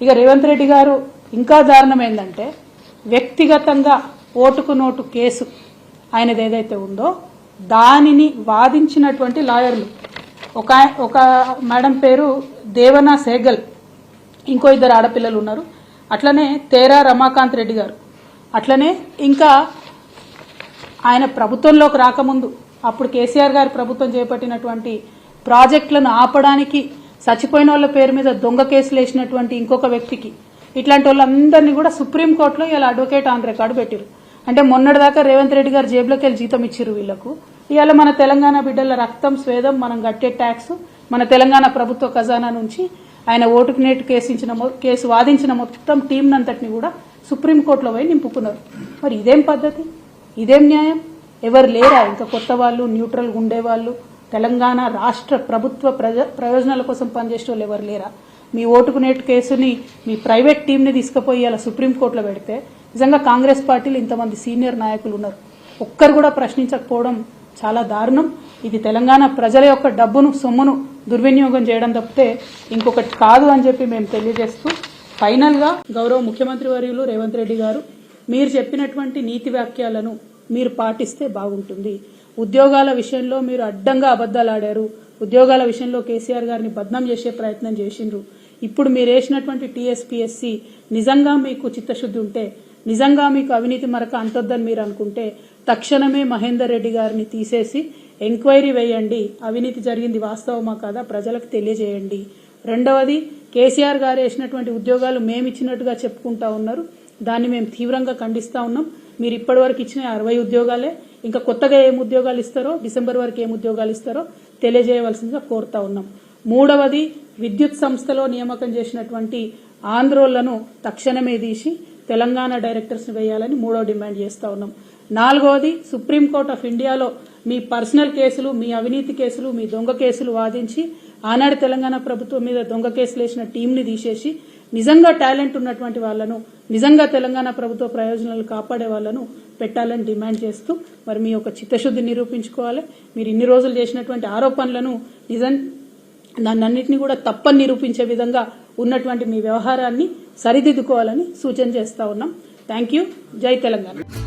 ఇక రేవంత్ రెడ్డి గారు ఇంకా దారుణం ఏంటంటే వ్యక్తిగతంగా ఓటుకు నోటు కేసు ఆయనది ఏదైతే ఉందో దానిని వాదించినటువంటి లాయర్లు. ఒక ఒక మేడం పేరు దేవనా సేగల్ ఇంకో ఇద్దరు ఆడపిల్లలు ఉన్నారు. అట్లనే తేరా రమాకాంత్ రెడ్డి గారు. అట్లనే ఇంకా ఆయన ప్రభుత్వంలోకి రాకముందు అప్పుడు కేసీఆర్ గారి ప్రభుత్వం చేపట్టినటువంటి ప్రాజెక్టులను ఆపడానికి చచ్చిపోయిన వాళ్ళ పేరు మీద దొంగ కేసులు వేసినటువంటి ఇంకొక వ్యక్తికి. ఇట్లాంటి వాళ్ళందరినీ కూడా సుప్రీంకోర్టులో ఇలా అడ్వకేట్ ఆన్ రికార్డు పెట్టారు అంటే మొన్నటిదాకా రేవంత్ రెడ్డి గారు జేబులోకి వెళ్ళి జీతం ఇచ్చారు వీళ్ళకు ఇవాళ మన తెలంగాణ బిడ్డల రక్తం స్వేదం మనం కట్టే ట్యాక్స్ మన తెలంగాణ ప్రభుత్వ ఖజానా నుంచి ఆయన ఓటుకు నేటు కేసు ఇచ్చిన కేసు వాదించిన మొత్తం టీం అంతటిని కూడా సుప్రీంకోర్టులో పోయి నింపుకున్నారు. మరి ఇదేం పద్ధతి? ఇదేం న్యాయం? ఎవరు లేరా? ఇంకా కొత్త వాళ్ళు న్యూట్రల్గా ఉండేవాళ్ళు తెలంగాణ రాష్ట్ర ప్రభుత్వ ప్రజ ప్రయోజనాల కోసం పనిచేసే వాళ్ళు ఎవరు లేరా? మీ ఓటుకునేట్ కేసుని మీ ప్రైవేట్ టీంని తీసుకుపోయి అలా సుప్రీంకోర్టులో పెడితే నిజంగా కాంగ్రెస్ పార్టీలు ఇంతమంది సీనియర్ నాయకులు ఉన్నారు. ఒక్కరు కూడా ప్రశ్నించకపోవడం చాలా దారుణం. ఇది తెలంగాణ ప్రజల యొక్క డబ్బును సొమ్మును దుర్వినియోగం చేయడం తప్పితే ఇంకొకటి కాదు అని చెప్పి మేము తెలియజేస్తూ ఫైనల్గా గౌరవ ముఖ్యమంత్రి వర్యులు రేవంత్ రెడ్డి గారు మీరు చెప్పినటువంటి నీతి వాక్యాలను మీరు పాటిస్తే బాగుంటుంది. ఉద్యోగాల విషయంలో మీరు అడ్డంగా అబద్దాలు ఆడారు. ఉద్యోగాల విషయంలో కేసీఆర్ గారిని బద్నాం చేసే ప్రయత్నం చేసిండ్రు. ఇప్పుడు మీరు వేసినటువంటి టీఎస్పీఎస్సి నిజంగా మీకు చిత్తశుద్ధి ఉంటే నిజంగా మీకు అవినీతి మరక అంటొద్దని మీరు అనుకుంటే తక్షణమే మహేందర్ రెడ్డి గారిని తీసేసి ఎంక్వైరీ వేయండి. అవినీతి జరిగింది వాస్తవమా కాదా ప్రజలకు తెలియజేయండి. రెండవది కేసీఆర్ గారు వేసినటువంటి ఉద్యోగాలు మేము ఇచ్చినట్టుగా చెప్పుకుంటా ఉన్నారు. దాన్ని మేము తీవ్రంగా ఖండిస్తా ఉన్నాం. మీరు ఇప్పటివరకు ఇచ్చిన అరవై ఉద్యోగాలే ఇంకా కొత్తగా ఏం ఉద్యోగాలు ఇస్తారో డిసెంబర్ వరకు ఏం ఉద్యోగాలు ఇస్తారో తెలియజేయవలసిందిగా కోరుతా ఉన్నాం. మూడవది విద్యుత్ సంస్థలో నియామకం చేసినటువంటి ఆంధ్రోళ్ళను తక్షణమే తీసి తెలంగాణ డైరెక్టర్స్ వేయాలని మూడో డిమాండ్ చేస్తా ఉన్నాం. నాలుగవది సుప్రీంకోర్టు ఆఫ్ ఇండియాలో మీ పర్సనల్ కేసులు మీ అవినీతి కేసులు మీ దొంగ కేసులు వాదించి ఆనాడు తెలంగాణ ప్రభుత్వం మీద దొంగ కేసులు వేసిన టీంని తీసేసి నిజంగా టాలెంట్ ఉన్నటువంటి వాళ్ళను నిజంగా తెలంగాణ ప్రభుత్వ ప్రయోజనాలు కాపాడే వాళ్ళను పెట్టాలని డిమాండ్ చేస్తూ మరి మీ యొక్క చిత్తశుద్ధి నిరూపించుకోవాలి. మీరు ఇన్ని రోజులు చేసినటువంటి ఆరోపణలను నిజం దాన్నన్నింటినీ కూడా తప్పని నిరూపించే విధంగా ఉన్నటువంటి మీ వ్యవహారాన్ని సరిదిద్దుకోవాలని సూచన చేస్తా ఉన్నాం. థ్యాంక్ యూ జై తెలంగాణ.